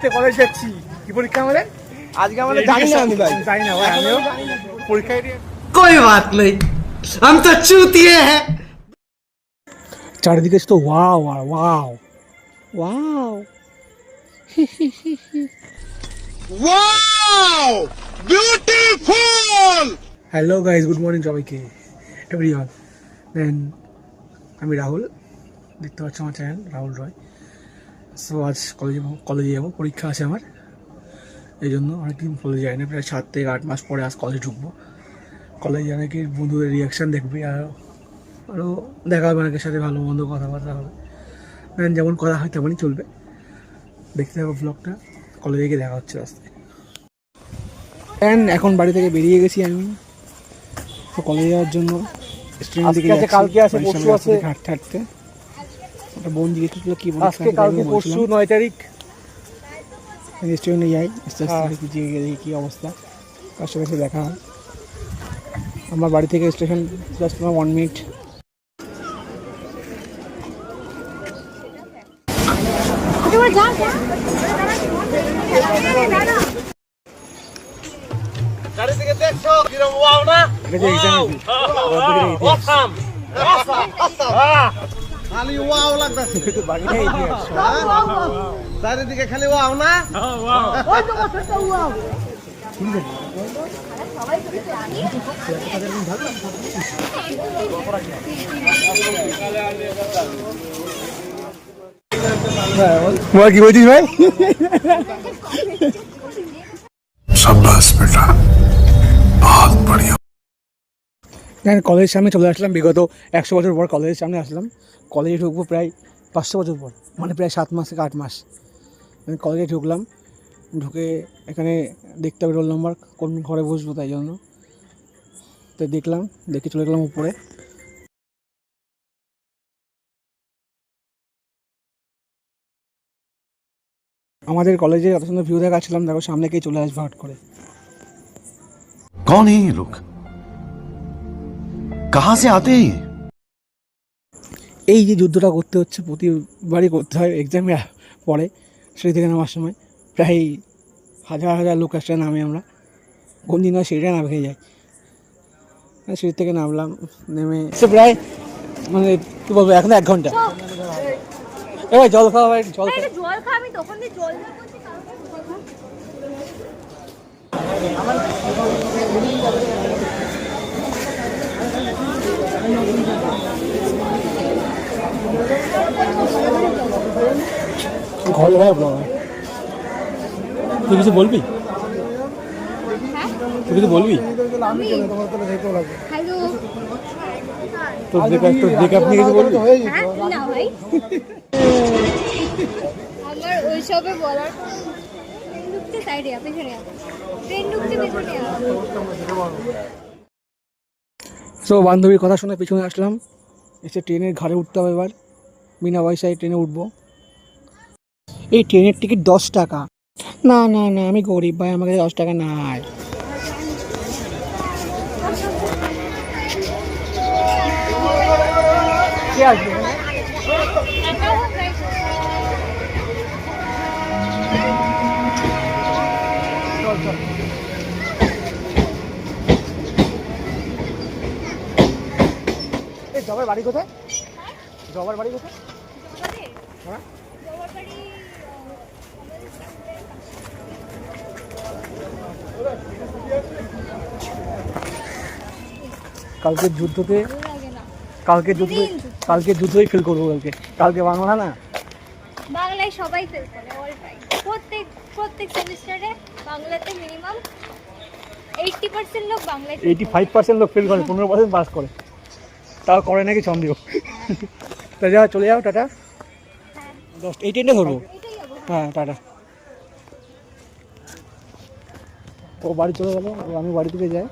College যাচ্ছি কি পরীক্ষা আমাদের আজকে আমাদের জানি না আমি ভাই জানি না ভাই আমিও পরীক্ষায় দিয়ে कोई बात नहीं हम तो चूतिए हैं চারিদিকে তো ওয়াও আর wow wow wow beautiful hello guys good morning সবাইকে এভরিওয়ান দেন আমি রাহুল দেখতে পাচ্ছ আমার চ্যানেল রাহুল রয় সো আজ কলেজে কলেজে যাব পরীক্ষা আছে আমার। এই জন্য অনেকদিন কলেজে যাই না প্রায় সাত থেকে আট মাস পরে আজ কলেজে ঢুকবো। কলেজে অনেকে বন্ধুদের রিয়াকশান দেখবে আর আরও দেখা হবে অনেকের সাথে ভালো মন্দ কথাবার্তা হবে। দেন যেমন কথা হয় তেমনই চলবে। দেখতে হবে ব্লগটা কলেজে গিয়ে দেখা হচ্ছে রাস্তায় অ্যান্ড এখন বাড়ি থেকে বেরিয়ে গেছি আমি। তো কলেজে যাওয়ার জন্য কালকে আছে, হাঁটতে হাঁটতে বোন জিজ্ঞেস করছিল কি বলি আজকে কালকে পরশু নয় তারিখ। রেস্টুরেন্টে যাই আস্তে হ্যাঁ। আস্তে দেখি কী অবস্থা। কার সাথে দেখা হয়। আমার বাড়ি থেকে স্টেশন জাস্ট তোমার ওয়ান মিনিট দেখছ? কিরম ওয়াও না? এটা অসাম খালি ওয়াও লাগতাছে। হ্যাঁ? চারিদিকে খালি ওয়াও না? কি বলছিস ভাই? সাব্বাস বেটা। বহুত বড়িয়া। দেখেন কলেজের সামনে চলে আসলাম, বিগত একশো বছর পর কলেজের সামনে আসলাম। কলেজে ঢুকবো প্রায় পাঁচশো বছর পর মানে প্রায় সাত মাস থেকে আট মাস। কলেজে ঢুকলাম, ঢুকে এখানে দেখতে হবে রোল নম্বর কোন ঘরে বসবো তাই জন্য। তো দেখলাম, দেখে চলে গেলাম উপরে। আমাদের কলেজে এত সুন্দর ভিউ দেখাচ্ছিলাম, দেখো সামনে কে চলে আসব হাট করে। কন এই লোক कहां से आते हैं ये এই যে যুদ্ধটা করতে হচ্ছে প্রতিবারই করতে হয় এক্সামে পরে সিঁড়ি থেকে নামার সময় প্রায় হাজার হাজার লোক আসলে নামে আমরা কোন দিন হয় সিঁড়িটা না ভেঙে যায় আর সিঁড়ি থেকে নামলাম নেমে সে প্রায় মানে কী বলবো এখন এক ঘন্টা এবার জল খাওয়া হয় জল আরে খাওয়া জল খা আমি তখন দিয়ে জল দেবো বলছি, কাউকে বলছি। ঘরে হয় ব্লগ তুই কিছু বলবি? তুই কিছু বলবি? তোর ব্রেকআপ তোর ব্রেকআপ নিয়ে কিছু বলবি? হ্যাঁ আমার ওইসবে বলার সাইডে পেছনে ট্রেন ঢুকছে পেছনে। সো বান্ধবীর কথা শুনে পিছনে আসলাম। এসে ট্রেনের ঘাড়ে উঠতে হবে এবার। বিনা পয়সায় ট্রেনে উঠবো। এই ট্রেনের টিকিট দশ টাকা। না না না, আমি গরিব ভাই আমাকে দশ টাকা নাই। কে আসবে জবের বাড়ি কোথায়? জবার বাড়ি কোথায়? হ্যাঁ? কালকের যুদ্ধতে কালকে যুদ্ধ কালকে যুদ্ধই ফেল করব কালকে। কালকে বাংলা না? বাংলায় সবাই ফেল করে অল টাইম প্রত্যেক প্রত্যেক সেমিস্টারে বাংলাতে মিনিমাম এইটটি পার্সেন্ট লোক বাংলায় এইটি ফাইভ পার্সেন্ট লোক ফেল করে পনেরো পার্সেন্ট পাস করে। তাও করে নাকি সন্দেহ তা যা, চলে যাও, টাটা। দশ এই ট্রেনটা ধরবো? হ্যাঁ টাটা। ও বাড়ি চলে গেল আমি বাড়ি থেকে যাই।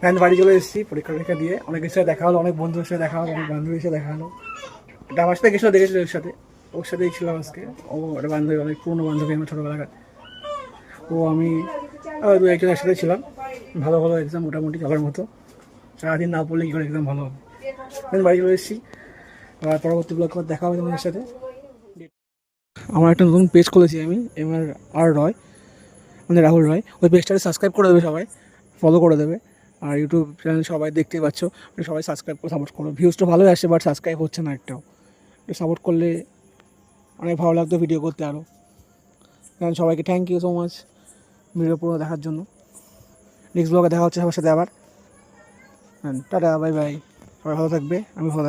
হ্যাঁ বাড়ি চলে এসেছি, পরীক্ষা টরীক্ষা দিয়ে। অনেকের সাথে দেখা হলো, অনেক বন্ধুদের সাথে দেখা হলো, অনেক বান্ধবীর সাথে দেখা হলো। এটা আমার সাথে গেছিল, দেখেছিল ওর সাথে। ওর সাথেই ছিলাম আজকে। ও একটা বান্ধবী, অনেক পুরনো বান্ধবী আমার ছোটোবেলাকার। ও আমি দু একজন একসাথে ছিলাম। ভালো ভালো এক্সাম মোটামুটি চলার মতো। সারাদিন না পড়লে কী করে এক্সাম ভালো হবে? বাড়ি চলে এসেছি। আবার পরবর্তী ব্লগ দেখা হবে তোমাদের সাথে। আমার একটা নতুন পেজ খুলেছি আমি এমআর আর রয় মানে রাহুল রয় ওই পেজটাকে সাবস্ক্রাইব করে দেবে সবাই ফলো করে দেবে। আর ইউটিউব চ্যানেল সবাই দেখতেই পাচ্ছ সবাই সাবস্ক্রাইব করে সাপোর্ট করো। ভিউজটা ভালোই আসছে বাট সাবস্ক্রাইব হচ্ছে না একটাও। সাপোর্ট করলে অনেক ভালো লাগতো ভিডিও করতে আরও কারণ সবাইকে thank you so much video পুরো দেখার জন্য। নেক্সট ব্লগে দেখা হচ্ছে সবার সাথে আবার। টাটা বাই বাই সবাই ভালো থাকবে আমি ভালো থাকব।